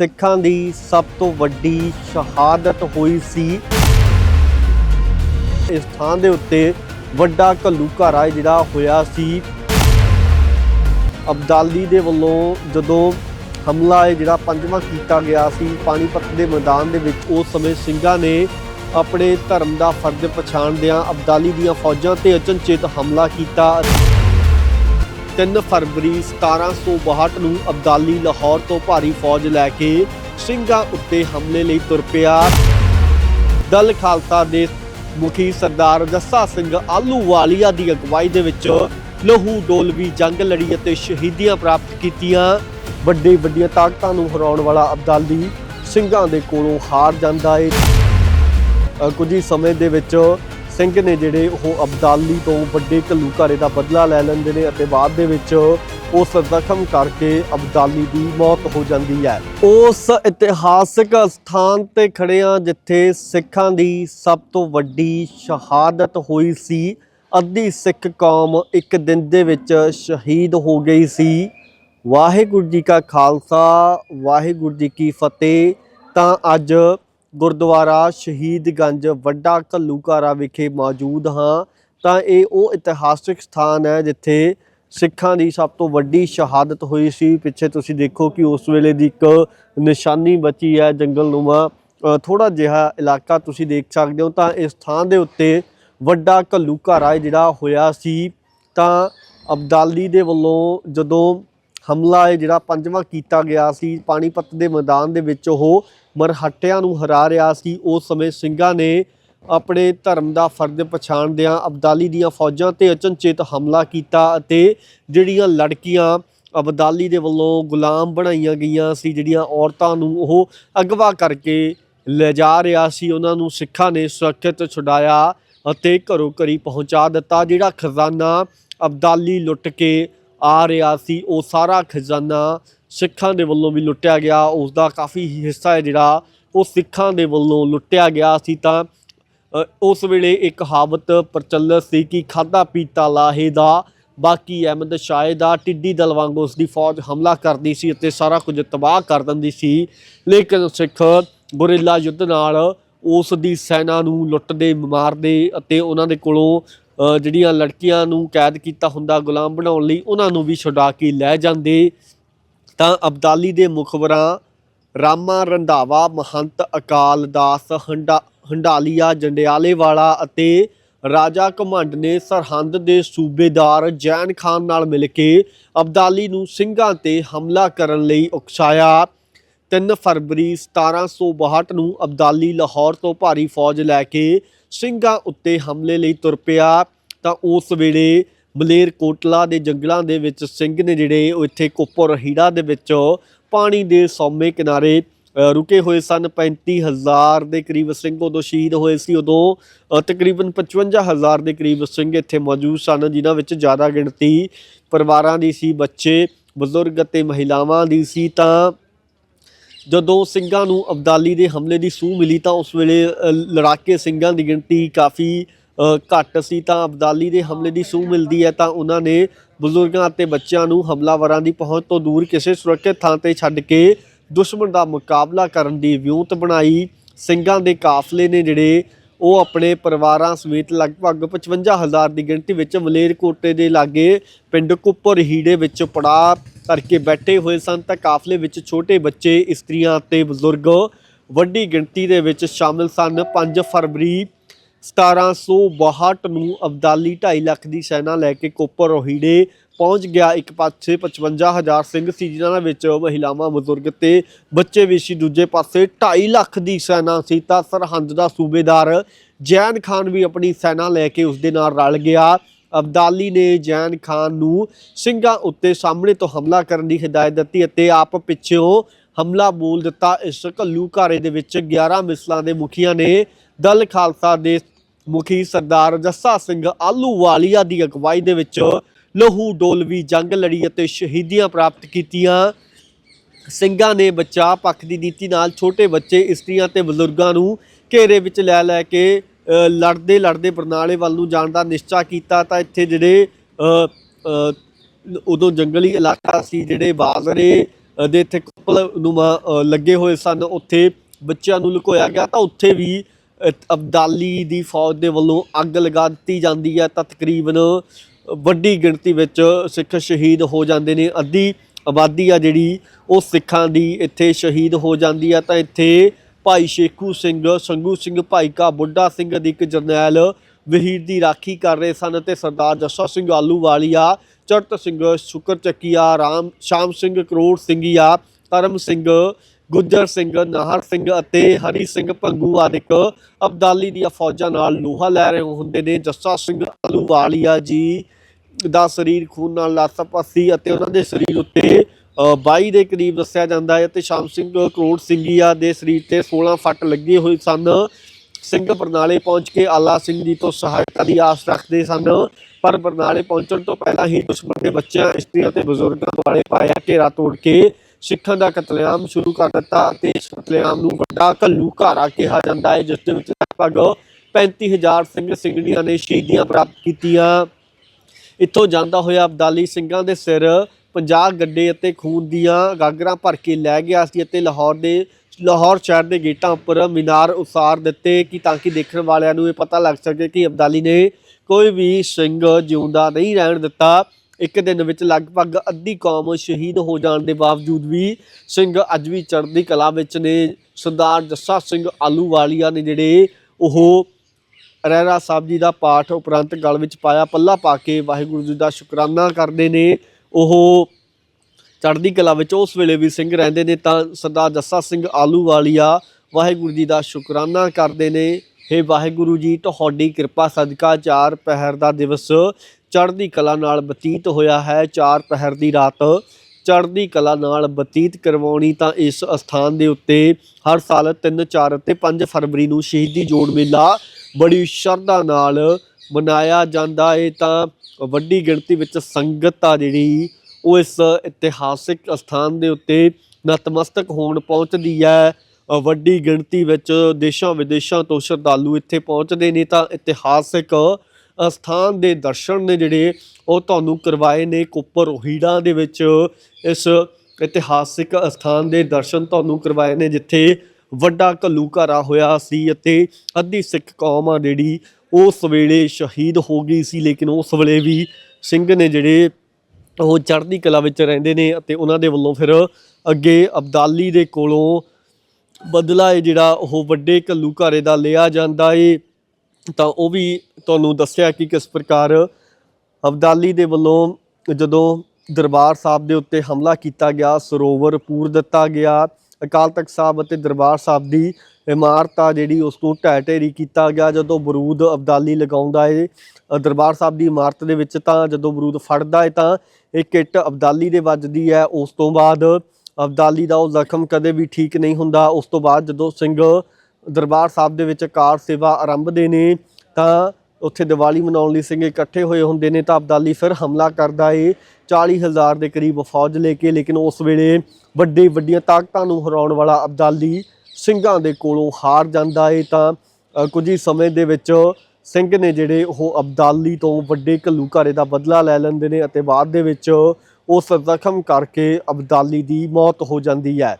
ਸਿੱਖਾਂ ਦੀ ਸਭ ਤੋਂ ਵੱਡੀ ਸ਼ਹਾਦਤ ਹੋਈ ਸੀ। ਇਸ ਥਾਂ ਦੇ ਉੱਤੇ ਵੱਡਾ ਘੱਲੂਘਾਰਾ ਜਿਹੜਾ ਹੋਇਆ ਸੀ। ਅਬਦਾਲੀ ਦੇ ਵੱਲੋਂ ਜਦੋਂ ਹਮਲਾ ਹੈ ਜਿਹੜਾ ਪੰਜਵਾਂ ਕੀਤਾ ਗਿਆ ਸੀ, ਪਾਣੀਪਤ ਦੇ ਮੈਦਾਨ ਦੇ ਵਿੱਚ, ਉਸ ਸਮੇਂ ਸਿੰਘਾਂ ਨੇ ਆਪਣੇ ਧਰਮ ਦਾ ਫਰਜ਼ ਪਛਾਣਦਿਆਂ ਅਬਦਾਲੀ ਦੀਆਂ ਫੌਜਾਂ ਤੇ ਅਚਨਚੇਤ ਹਮਲਾ ਕੀਤਾ। 3 ਫਰਵਰੀ 1762 ਨੂੰ ਅਬਦਾਲੀ ਲਾਹੌਰ ਤੋਂ ਭਾਰੀ ਫੌਜ ਲੈ ਕੇ ਸਿੰਘਾਂ ਉੱਤੇ ਹਮਲੇ ਲਈ ਤੁਰ ਪਿਆ। ਦਲ ਖਾਲਸਾ ਦੇ ਮੁਖੀ ਸਰਦਾਰ ਜੱਸਾ ਸਿੰਘ ਆਲੂਵਾਲੀਆ ਦੀ ਅਗਵਾਈ ਦੇ ਵਿੱਚ ਲਹੂ ਡੋਲਵੀ ਜੰਗ ਲੜੀ ਅਤੇ ਸ਼ਹੀਦੀਆਂ ਪ੍ਰਾਪਤ ਕੀਤੀਆਂ। ਵੱਡੇ ਵੱਡੀਆਂ ਤਾਕਤਾਂ ਨੂੰ ਹਰਾਉਣ ਵਾਲਾ ਅਬਦਾਲੀ ਸਿੰਘਾਂ ਦੇ ਕੋਲੋਂ ਹਾਰ ਜਾਂਦਾ ਏ। ਕੁਝ ਹੀ ਸਮੇਂ ਦੇ ਵਿੱਚ ਸਿੰਘ ਨੇ ਜਿਹੜੇ ਉਹ ਅਬਦਾਲੀ ਤੋਂ ਵੱਡੇ ਘੱਲੂਘਾਰੇ ਦਾ ਬਦਲਾ ਲੈ ਲੈਂਦੇ ਨੇ ਅਤੇ ਬਾਅਦ ਦੇ ਵਿੱਚ ਉਸ ਜ਼ਖਮ ਕਰਕੇ ਅਬਦਾਲੀ ਦੀ ਮੌਤ ਹੋ ਜਾਂਦੀ ਹੈ। ਉਸ ਇਤਿਹਾਸਕ ਸਥਾਨ ਤੇ ਖੜੇ ਹਾਂ, ਜਿੱਥੇ ਸਿੱਖਾਂ ਦੀ ਸਭ ਤੋਂ ਵੱਡੀ ਸ਼ਹਾਦਤ ਹੋਈ ਸੀ। ਅੱਧੀ ਸਿੱਖ ਕੌਮ ਇੱਕ ਦਿਨ ਦੇ ਵਿੱਚ ਸ਼ਹੀਦ ਹੋ ਗਈ ਸੀ। ਵਾਹਿਗੁਰੂ ਜੀ ਕਾ ਖਾਲਸਾ, ਵਾਹਿਗੁਰੂ ਜੀ ਕੀ ਫਤਿਹ। ਤਾਂ ਅੱਜ ਗੁਰਦੁਆਰਾ ਸ਼ਹੀਦਗੰਜ ਵੱਡਾ ਘੱਲੂਘਾਰਾ ਵਿਖੇ ਮੌਜੂਦ ਹਾਂ। ਤਾਂ ਇਹ ਉਹ ਇਤਿਹਾਸਿਕ ਸਥਾਨ ਹੈ ਜਿੱਥੇ ਸਿੱਖਾਂ ਦੀ ਸਭ ਤੋਂ ਵੱਡੀ ਸ਼ਹਾਦਤ ਹੋਈ ਸੀ। ਪਿੱਛੇ ਤੁਸੀਂ ਦੇਖੋ ਕਿ ਉਸ ਵੇਲੇ ਦੀ ਇੱਕ ਨਿਸ਼ਾਨੀ ਬਚੀ ਹੈ ਜੰਗਲਨੁਮਾ ਅ, ਥੋੜਾ ਜਿਹਾ ਇਲਾਕਾ ਤੁਸੀਂ ਦੇਖ ਸਕਦੇ ਹੋ। ਤਾਂ ਇਸ ਥਾਂ ਦੇ ਉੱਤੇ ਵੱਡਾ ਘੱਲੂਘਾਰਾ ਜਿਹੜਾ ਹੋਇਆ ਸੀ। ਤਾਂ ਅਬਦਾਲੀ ਦੇ ਵੱਲੋਂ ਜਦੋਂ ਹਮਲਾ ਹੈ ਜਿਹੜਾ ਪੰਜਵਾਂ ਕੀਤਾ ਗਿਆ ਸੀ ਪਾਣੀਪਤ ਦੇ ਮੈਦਾਨ ਦੇ ਵਿੱਚ ਉਹ ਮਰਹੱਟਿਆਂ ਨੂੰ ਹਰਾ ਰਿਹਾ ਸੀ। ਉਸ ਸਮੇਂ ਸਿੰਘਾਂ ਨੇ ਆਪਣੇ ਧਰਮ ਦਾ ਫਰਜ਼ ਪਛਾਣਦਿਆਂ ਅਬਦਾਲੀ ਦੀਆਂ ਫੌਜਾਂ ਤੇ ਅਚਨਚੇਤ ਹਮਲਾ ਕੀਤਾ ਅਤੇ ਜਿਹੜੀਆਂ ਲੜਕੀਆਂ ਅਬਦਾਲੀ ਦੇ ਵੱਲੋਂ ਗੁਲਾਮ ਬਣਾਈਆਂ ਗਈਆਂ ਸੀ, ਜਿਹੜੀਆਂ ਔਰਤਾਂ ਨੂੰ ਉਹ ਅਗਵਾ ਕਰਕੇ ਲੈ ਜਾ ਰਿਹਾ ਸੀ, ਉਹਨਾਂ ਨੂੰ ਸਿੱਖਾਂ ਨੇ ਸੁਰੱਖਿਅਤ ਛੁਡਾਇਆ ਅਤੇ ਘਰੋਂ ਘਰੀ ਪਹੁੰਚਾ ਦਿੱਤਾ, ਜਿਹੜਾ ਖਜ਼ਾਨਾ ਅਬਦਾਲੀ ਲੁੱਟ ਕੇ ਆ ਰਿਹਾ ਸੀ। ਉਹ ਸਾਰਾ ਖਜ਼ਾਨਾ ਸਿੱਖਾਂ ਦੇ ਵੱਲੋਂ ਵੀ ਲੁੱਟਿਆ ਗਿਆ। ਉਸ ਦਾ ਕਾਫੀ ਹਿੱਸਾ ਹੈ ਜਿਹੜਾ ਉਹ ਸਿੱਖਾਂ ਦੇ ਵੱਲੋਂ ਲੁੱਟਿਆ ਗਿਆ ਸੀ ਤਾਂ ਉਸ ਵੇਲੇ ਇੱਕ ਕਹਾਵਤ ਪ੍ਰਚਲਿਤ ਸੀ ਕਿ ਖਾਦਾ ਪੀਤਾ ਲਾਹੇ ਦਾ, ਬਾਕੀ ਅਹਿਮਦ ਸ਼ਾਹ ਦਾ ਟਿੱਡੀ ਦਲ ਵਾਂਗ ਉਸ ਦੀ ਫੌਜ ਹਮਲਾ ਕਰਦੀ ਸੀ ਅਤੇ ਸਾਰਾ ਕੁਝ ਤਬਾਹ ਕਰ ਦਿੰਦੀ ਸੀ। ਲੇਕਿਨ ਸਿੱਖ ਗੁਰਿਲਾ ਯੁੱਧ ਨਾਲ ਉਸ ਦੀ ਸੈਨਾ ਨੂੰ ਲੁੱਟਦੇ, ਮਾਰਦੇ ਅਤੇ ਉਹਨਾਂ ਦੇ ਕੋਲੋਂ ਜਿਹੜੀਆਂ ਲੜਕੀਆਂ ਨੂੰ ਕੈਦ ਕੀਤਾ ਹੁੰਦਾ, ਗੁਲਾਮ ਬਣਾਉਣ ਲਈ ਉਹਨਾਂ ਨੂੰ ਵੀ ਛੁਡਾ ਕੇ ਲੈ ਜਾਂਦੇ। ਤਾਂ ਅਬਦਾਲੀ ਦੇ ਮੁਖਬਰਾਂ ਰਾਮਾ ਰੰਧਾਵਾ, ਮਹੰਤ ਅਕਾਲ ਦਾਸ, ਹੰਡਾ, ਹੰਡਾਲੀਆ ਜੰਡਿਆਲੇ ਵਾਲਾ ਅਤੇ ਰਾਜਾ ਘਮੰਡ ਨੇ ਸਰਹੰਦ ਦੇ ਸੂਬੇਦਾਰ ਜੈਨ ਖਾਨ ਨਾਲ ਮਿਲ ਕੇ ਅਬਦਾਲੀ ਨੂੰ ਸਿੰਘਾਂ ਤੇ ਹਮਲਾ ਕਰਨ ਲਈ ਉਕਸਾਇਆ। 3 ਫਰਵਰੀ 1762 ਨੂੰ ਅਬਦਾਲੀ ਲਾਹੌਰ ਤੋਂ ਭਾਰੀ ਫੌਜ ਲੈ ਕੇ ਸਿੰਘਾਂ ਉੱਤੇ ਹਮਲੇ ਲਈ ਤੁਰ ਪਿਆ। ਤਾਂ ਉਸ ਵੇਲੇ ਮਲੇਰ ਕੋਟਲਾ ਦੇ ਜੰਗਲਾਂ ਦੇ ਵਿੱਚ ਸਿੰਘ ਨੇ ਜਿਹੜੇ ਉਹ ਇੱਥੇ ਕੋਪਰ ਹੀੜਾ ਦੇ ਵਿੱਚ ਪਾਣੀ ਦੇ ਸੌਮੇ ਕਿਨਾਰੇ ਰੁਕੇ ਹੋਏ ਸਨ। 35000 ਦੇ ਕਰੀਬ ਸਿੰਘ ਉਦੋਂ ਸ਼ਹੀਦ ਹੋਏ ਸੀ। ਉਦੋਂ ਅ, ਤਕਰੀਬਨ 55000 ਦੇ ਕਰੀਬ ਸਿੰਘ ਇੱਥੇ ਮੌਜੂਦ ਸਨ ਜਿਨ੍ਹਾਂ ਵਿੱਚ ਜ਼ਿਆਦਾ ਗਿਣਤੀ ਪਰਿਵਾਰਾਂ ਦੀ ਸੀ ਬੱਚੇ ਬਜ਼ੁਰਗ ਅਤੇ ਮਹਿਲਾਵਾਂ ਦੀ ਸੀ। ਤਾਂ ਜਦੋਂ ਸਿੰਘਾਂ ਨੂੰ ਅਬਦਾਲੀ ਦੇ ਹਮਲੇ ਦੀ ਸੂਹ ਮਿਲੀ ਤਾਂ ਉਸ ਵੇਲੇ ਲੜਾਕੇ ਸਿੰਘਾਂ ਦੀ ਗਿਣਤੀ ਕਾਫੀ ਘੱਟ ਸੀ, ਤਾਂ ਅਬਦਾਲੀ ਦੇ ਹਮਲੇ ਦੀ ਸੂਹ ਮਿਲਦੀ ਹੈ, ਤਾਂ ਉਹਨਾਂ ਨੇ ਬਜ਼ੁਰਗਾਂ ਅਤੇ ਬੱਚਿਆਂ ਨੂੰ ਹਮਲਾਵਰਾਂ ਦੀ ਪਹੁੰਚ ਤੋਂ ਦੂਰ ਕਿਸੇ ਸੁਰੱਖਿਅਤ ਥਾਂ ਤੇ ਛੱਡ ਕੇ ਦੁਸ਼ਮਣ ਦਾ ਮੁਕਾਬਲਾ ਕਰਨ ਦੀ ਵਿਉਂਤ ਬਣਾਈ। ਸਿੰਘਾਂ ਦੇ ਕਾਫਲੇ ਨੇ ਜਿਹੜੇ ਉਹ ਆਪਣੇ ਪਰਿਵਾਰਾਂ ਸਮੇਤ ਲਗਭਗ 55000 ਦੀ ਗਿਣਤੀ ਵਿੱਚ ਮਲੇਰਕੋਟੇ ਦੇ ਲਾਗੇ ਪਿੰਡ ਕੁੱਪਰ ਹੀੜੇ ਵਿੱਚ ਪੜਾ ਕਰਕੇ ਬੈਠੇ ਹੋਏ ਸਨ। ਤਾਂ ਕਾਫਲੇ ਵਿੱਚ ਛੋਟੇ ਬੱਚੇ, ਇਸਤਰੀਆਂ ਅਤੇ ਬਜ਼ੁਰਗ ਵੱਡੀ ਗਿਣਤੀ ਦੇ ਵਿੱਚ ਸ਼ਾਮਿਲ ਸਨ। 5 ਫਰਵਰੀ 1762 ਨੂੰ ਅਬਦਾਲੀ 2.5 ਲੱਖ ਦੀ ਸੈਨਾ ਲੈ ਕੇ ਕੋਪਰ ਰੋਹੀੜੇ ਪਹੁੰਚ ਗਿਆ ਇੱਕ ਪਾਸੇ। 55000 ਸਿੰਘ ਸੀ, ਜਿਨ੍ਹਾਂ ਵਿੱਚ ਮਹਿਲਾਵਾਂ, ਬਜ਼ੁਰਗ ਤੇ ਬੱਚੇ ਵੀ ਸੀ। ਦੂਜੇ ਪਾਸੇ 2.5 ਲੱਖ ਦੀ ਸੈਨਾ ਸੀ ਤਾਂ ਸਰਹੰਦ ਦਾ ਸੂਬੇਦਾਰ ਜੈਨ ਖਾਨ ਵੀ ਆਪਣੀ ਸੈਨਾ ਲੈ ਕੇ ਉਸ ਦੇ ਨਾਲ ਰਲ ਗਿਆ। ਅਬਦਾਲੀ ਨੇ ਜੈਨ ਖਾਨ ਨੂੰ ਸਿੰਘਾਂ ਉੱਤੇ ਸਾਹਮਣੇ ਤੋਂ ਹਮਲਾ ਕਰਨ ਦੀ ਹਦਾਇਤ ਦਿੱਤੀ ਅਤੇ ਆਪ ਪਿੱਛੋਂ ਹਮਲਾ ਬੋਲ ਦਿੱਤਾ। ਇਸ ਘੱਲੂ ਘਾਰੇ ਦੇ ਵਿੱਚ 11 ਮਿਸਲਾਂ ਦੇ ਮੁਖੀਆਂ ਨੇ ਦਲ ਖਾਲਸਾ ਦੇ ਮੁਖੀ ਸਰਦਾਰ ਜੱਸਾ ਸਿੰਘ ਆਲੂਵਾਲੀਆ ਦੀ ਅਗਵਾਈ ਦੇ ਵਿੱਚ ਲਹੂ ਡੋਲਵੀ ਜੰਗ ਲੜੀ ਅਤੇ ਸ਼ਹੀਦੀਆਂ ਪ੍ਰਾਪਤ ਕੀਤੀਆਂ। ਸਿੰਘਾਂ ਨੇ ਬੱਚਾ ਪੱਖ ਦੀ ਨੀਤੀ ਨਾਲ ਛੋਟੇ ਬੱਚੇ, ਇਸਤਰੀਆਂ ਤੇ ਬਜ਼ੁਰਗਾਂ ਨੂੰ ਘੇਰੇ ਵਿੱਚ ਲੈ ਲੈ ਕੇ ਲੜਦੇ ਲੜਦੇ ਬਰਨਾਲੇ ਵੱਲ ਨੂੰ ਜਾਣ ਦਾ ਨਿਸ਼ਚਾ ਕੀਤਾ। ਤਾਂ ਇੱਥੇ ਜਿਹੜੇ ਉਦੋਂ ਜੰਗਲੀ ਇਲਾਕਾ ਸੀ, ਜਿਹੜੇ ਬਾਜ਼ਰੇ ਦੇ ਇੱਥੇ ਕਪਲ ਨੂੰ ਲੱਗੇ ਹੋਏ ਸਨ, ਉੱਥੇ ਬੱਚਿਆਂ ਨੂੰ ਲੁਕੋਇਆ ਗਿਆ। ਤਾਂ ਉੱਥੇ ਵੀ ਅਬਦਾਲੀ ਦੀ ਫੌਜ ਦੇ ਵੱਲੋਂ ਅੱਗ ਲਗਾ ਦਿੱਤੀ ਜਾਂਦੀ ਹੈ ਤਾਂ ਤਕਰੀਬਨ ਵੱਡੀ ਗਿਣਤੀ ਵਿੱਚ ਸਿੱਖ ਸ਼ਹੀਦ ਹੋ ਜਾਂਦੇ ਨੇ। ਅੱਧੀ ਆਬਾਦੀ ਆ ਜਿਹੜੀ, ਉਹ ਸਿੱਖਾਂ ਦੀ ਇੱਥੇ ਸ਼ਹੀਦ ਹੋ ਜਾਂਦੀ ਹੈ ਤਾਂ ਇੱਥੇ ਭਾਈ ਸ਼ੇਖੂ ਸਿੰਘ, ਸੰਗੂ ਸਿੰਘ, ਭਾਈ ਕਾ ਬੁੱਢਾ ਸਿੰਘ ਦੀ ਇੱਕ ਜਰਨੈਲ ਵਹੀਰ ਦੀ ਰਾਖੀ ਕਰ ਰਹੇ ਸਨ ਤੇ ਸਰਦਾਰ ਜੱਸਾ ਸਿੰਘ ਆਲੂਵਾਲੀਆ ਚੜਤ ਸਿੰਘ, ਸ਼ੁਕਰ ਚੱਕੀਆ, ਰਾਮ, ਸ਼ਾਮ ਸਿੰਘ, ਕਰੋੜ ਸਿੰਘੀਆ ਧਰਮ ਸਿੰਘ ਗੁੱਜਰ ਸਿੰਘ ਨਾਹਰ ਸਿੰਘ ਅਤੇ ਹਰੀ ਸਿੰਘ ਭੰਗੂ ਆਦਿਕ ਅਬਦਾਲੀ ਦੀਆਂ ਫੌਜਾਂ ਨਾਲ ਲੋਹਾ ਲੈ ਰਹੇ ਹੁੰਦੇ ਨੇ। ਜੱਸਾ ਸਿੰਘ ਆਲੂਵਾਲੀਆ ਜੀ ਦਾ ਸਰੀਰ ਖੂਨ ਨਾਲ ਲੱਥਪੱਥ ਸੀ ਅਤੇ ਉਹਨਾਂ ਦੇ ਸਰੀਰ ਉੱਤੇ ਅ, 22 ਦੇ ਕਰੀਬ ਦੱਸਿਆ ਜਾਂਦਾ ਹੈ ਤੇ ਸ਼ਾਮ ਸਿੰਘ ਕਰੋੜ ਸਿੰਘੀਆ ਦੇ ਸਰੀਰ ਤੇ 16 ਫੱਟ ਲੱਗੇ ਹੋਏ ਸਨ। ਸਿੰਘ ਬਰਨਾਲੇ ਪਹੁੰਚ ਕੇ ਆਲਾ ਸਿੰਘ ਜੀ ਤੋਂ ਸਹਾਇਤਾ ਦੀ ਆਸ ਰੱਖਦੇ ਸਨ ਪਰ ਬਰਨਾਲੇ ਪਹੁੰਚਣ ਤੋਂ ਪਹਿਲਾਂ ਹੀ ਦੁਸ਼ਮਣ ਦੇ ਬੱਚਿਆਂ ਇਸਤਰੀਆਂ ਤੇ ਬਜ਼ੁਰਗਾਂ ਵਾਲੇ ਪਾਇਆ ਘੇਰਾ ਤੋੜ ਕੇ ਸਿੱਖਾਂ ਦਾ ਕਤਲੇਆਮ ਸ਼ੁਰੂ ਕਰ ਦਿੱਤਾ ਅਤੇ ਇਸ ਕਤਲੇਆਮ ਨੂੰ ਵੱਡਾ ਘੱਲੂ ਘਾਰਾ ਕਿਹਾ ਜਾਂਦਾ ਹੈ, ਜਿਸ ਦੇ ਵਿੱਚ ਲਗਭਗ 35000 ਸਿੰਘ ਸਿੰਘਣੀਆਂ ਨੇ ਸ਼ਹੀਦੀਆਂ ਪ੍ਰਾਪਤ ਕੀਤੀਆਂ। ਇੱਥੋਂ ਜਾਂਦਾ ਹੋਇਆ ਅਬਦਾਲੀ ਸਿੰਘਾਂ ਦੇ ਸਿਰ 50 ਗੱਡੇ ਅਤੇ ਖੂਨ ਦੀਆਂ ਗਾਗਰਾਂ ਭਰ ਕੇ ਲੈ ਗਿਆ ਸੀ ਅਤੇ ਲਾਹੌਰ ਦੇ ਲਾਹੌਰ ਸ਼ਹਿਰ ਦੇ ਗੇਟਾਂ ਉੱਪਰ ਮੀਨਾਰ ਉਸਾਰ ਦਿੱਤੇ ਕਿ ਤਾਂ ਕਿ ਦੇਖਣ ਵਾਲਿਆਂ ਨੂੰ ਇਹ ਪਤਾ ਲੱਗ ਸਕੇ ਕਿ ਅਬਦਾਲੀ ਨੇ ਕੋਈ ਵੀ ਸਿੰਘ ਜਿਉਂਦਾ ਨਹੀਂ ਰਹਿਣ ਦਿੱਤਾ। ਇੱਕ ਦਿਨ ਵਿੱਚ ਲਗਭਗ ਅੱਧੀ ਕੌਮ ਸ਼ਹੀਦ ਹੋ ਜਾਣ ਦੇ ਬਾਵਜੂਦ ਵੀ ਸਿੰਘ ਅੱਜ ਵੀ ਚੜ੍ਹਦੀ ਕਲਾ ਵਿੱਚ ਨੇ। ਸਰਦਾਰ ਜੱਸਾ ਸਿੰਘ ਆਲੂਵਾਲੀਆ ਨੇ ਜਿਹੜੇ ਉਹ ਰਹਿਰਾ ਸਾਹਿਬ ਜੀ ਦਾ ਪਾਠ ਉਪਰੰਤ ਗਲ ਵਿੱਚ ਪਾਇਆ, ਪੱਲਾ ਪਾ ਕੇ ਵਾਹਿਗੁਰੂ ਜੀ ਦਾ ਸ਼ੁਕਰਾਨਾ ਕਰਦੇ ਨੇ। ਉਹ ਚੜ੍ਹਦੀ ਕਲਾ ਵਿੱਚ ਉਸ ਵੇਲੇ ਵੀ ਸਿੰਘ ਰਹਿੰਦੇ ਨੇ ਤਾਂ ਸਰਦਾਰ ਜੱਸਾ ਸਿੰਘ ਆਲੂਵਾਲੀਆ ਵਾਹਿਗੁਰੂ ਜੀ ਦਾ ਸ਼ੁਕਰਾਨਾ ਕਰਦੇ ਨੇ। ਹੇ ਵਾਹਿਗੁਰੂ ਜੀ, ਤੁਹਾਡੀ ਕਿਰਪਾ ਸਦਕਾ ਚਾਰ ਪਹਿਰ ਦਾ ਦਿਵਸ ਚੜ੍ਹਦੀ ਕਲਾ ਨਾਲ ਬਤੀਤ ਹੋਇਆ ਹੈ। ਚਾਰ ਪਹਿਰ ਦੀ ਰਾਤ ਚੜ੍ਹਦੀ ਕਲਾ ਨਾਲ ਬਤੀਤ ਕਰਵਾਉਣੀ ਤਾਂ ਇਸ ਅਸਥਾਨ ਦੇ ਉੱਤੇ ਹਰ ਸਾਲ 3 4 ਅਤੇ 5 ਫਰਵਰੀ ਨੂੰ ਸ਼ਹੀਦੀ ਜੋੜ ਮੇਲਾ ਬੜੀ ਸ਼ਰਧਾ ਨਾਲ ਮਨਾਇਆ ਜਾਂਦਾ ਹੈ ਤਾਂ ਵੱਡੀ ਗਿਣਤੀ ਵਿੱਚ ਸੰਗਤ ਆ ਜਿਹੜੀ, ਉਹ ਇਸ ਇਤਿਹਾਸਿਕ ਅਸਥਾਨ ਦੇ ਉੱਤੇ ਨਤਮਸਤਕ ਹੋਣ ਪਹੁੰਚਦੀ ਹੈ। ਵੱਡੀ ਗਿਣਤੀ ਵਿੱਚ ਦੇਸ਼ਾਂ ਵਿਦੇਸ਼ਾਂ ਤੋਂ ਸ਼ਰਧਾਲੂ ਇੱਥੇ ਪਹੁੰਚਦੇ ਨੇ ਤਾਂ ਇਤਿਹਾਸਿਕ ਅਸਥਾਨ ਦੇ ਦਰਸ਼ਨ ਨੇ ਜਿਹੜੇ ਉਹ ਤੁਹਾਨੂੰ ਕਰਵਾਏ ਨੇ। ਕੁੱਪਰ ਰੋਹੀੜਾ ਦੇ ਵਿੱਚ ਇਸ ਇਤਿਹਾਸਿਕ ਅਸਥਾਨ ਦੇ ਦਰਸ਼ਨ ਤੁਹਾਨੂੰ ਕਰਵਾਏ ਨੇ, ਜਿੱਥੇ ਵੱਡਾ ਘੱਲੂਘਾਰਾ ਹੋਇਆ ਸੀ ਅਤੇ ਅੱਧੀ ਸਿੱਖ ਕੌਮ ਆ ਜਿਹੜੀ ਉਸ ਵੇਲੇ ਸ਼ਹੀਦ ਹੋ ਗਈ ਸੀ, ਲੇਕਿਨ ਉਸ ਵੇਲੇ ਵੀ ਸਿੰਘ ਨੇ ਜਿਹੜੇ ਉਹ ਚੜ੍ਹਦੀ ਕਲਾ ਵਿੱਚ ਰਹਿੰਦੇ ਨੇ ਅਤੇ ਉਹਨਾਂ ਦੇ ਵੱਲੋਂ ਫਿਰ ਅੱਗੇ ਅਬਦਾਲੀ ਦੇ ਕੋਲੋਂ ਬਦਲਾ ਹੈ ਜਿਹੜਾ ਉਹ ਵੱਡੇ ਘੱਲੂ ਦਾ ਲਿਆ ਜਾਂਦਾ ਏ। ਤਾਂ ਉਹ ਵੀ ਤੁਹਾਨੂੰ ਦੱਸਿਆ ਕਿ ਕਿਸ ਪ੍ਰਕਾਰ ਅਬਦਾਲੀ ਦੇ ਵੱਲੋਂ ਜਦੋਂ ਦਰਬਾਰ ਸਾਹਿਬ ਦੇ ਉੱਤੇ ਹਮਲਾ ਕੀਤਾ ਗਿਆ, ਸਰੋਵਰ ਪੂਰ ਦਿੱਤਾ ਗਿਆ, ਅਕਾਲ ਤਖਤ ਸਾਹਿਬ ਅਤੇ ਦਰਬਾਰ ਸਾਹਿਬ ਦੀ ਇਮਾਰਤ ਆ ਜਿਹੜੀ ਉਸ ਨੂੰ ਢਹਿ ਢੇਰੀ ਕੀਤਾ ਗਿਆ। ਜਦੋਂ ਬਰੂਦ ਅਬਦਾਲੀ ਲਗਾਉਂਦਾ ਏ, ਦਰਬਾਰ ਸਾਹਿਬ ਦੀ ਇਮਾਰਤ ਦੇ ਵਿੱਚ ਤਾਂ ਜਦੋਂ ਬਰੂਦ ਫੜਦਾ ਏ ਤਾਂ ਇਹ ਕਿੱਟ ਅਬਦਾਲੀ ਦੇ ਵੱਜਦੀ ਹੈ। ਉਸ ਤੋਂ ਬਾਅਦ ਅਬਦਾਲੀ ਦਾ ਉਹ ਜ਼ਖਮ ਕਦੇ ਵੀ ਠੀਕ ਨਹੀਂ ਹੁੰਦਾ। ਉਸ ਤੋਂ ਬਾਅਦ ਜਦੋਂ ਸਿੰਘ ਦਰਬਾਰ ਸਾਹਿਬ ਦੇ ਵਿੱਚ ਕਾਰ ਸੇਵਾ ਆਰੰਭਦੇ ਨੇ, ਤਾਂ ਉੱਥੇ ਦੀਵਾਲੀ ਮਨਾਉਣ ਲਈ ਸਿੰਘ ਇਕੱਠੇ ਹੋਏ ਹੁੰਦੇ ਨੇ, ਤਾਂ ਅਬਦਾਲੀ ਫਿਰ ਹਮਲਾ ਕਰਦਾ ਏ। 40000 ਦੇ ਕਰੀਬ ਫੌਜ ਲੈ ਕੇ, ਲੇਕਿਨ ਉਸ ਵੇਲੇ ਵੱਡੇ ਵੱਡੀਆਂ ਤਾਕਤਾਂ ਨੂੰ ਹਰਾਉਣ ਵਾਲਾ ਅਬਦਾਲੀ ਸਿੰਘਾਂ ਦੇ ਕੋਲੋਂ ਹਾਰ ਜਾਂਦਾ ਏ। ਤਾਂ ਕੁਝ ਹੀ ਸਮੇਂ ਦੇ ਵਿੱਚ ਸਿੰਘ ਨੇ ਜਿਹੜੇ ਉਹ ਅਬਦਾਲੀ ਤੋਂ ਵੱਡੇ ਘੱਲੂਘਾਰੇ ਦਾ ਬਦਲਾ ਲੈ ਲੈਂਦੇ ਨੇ ਅਤੇ ਬਾਅਦ ਦੇ ਵਿੱਚ ਉਸ ਜ਼ਖਮ ਕਰਕੇ ਅਬਦਾਲੀ ਦੀ ਮੌਤ ਹੋ ਜਾਂਦੀ ਹੈ।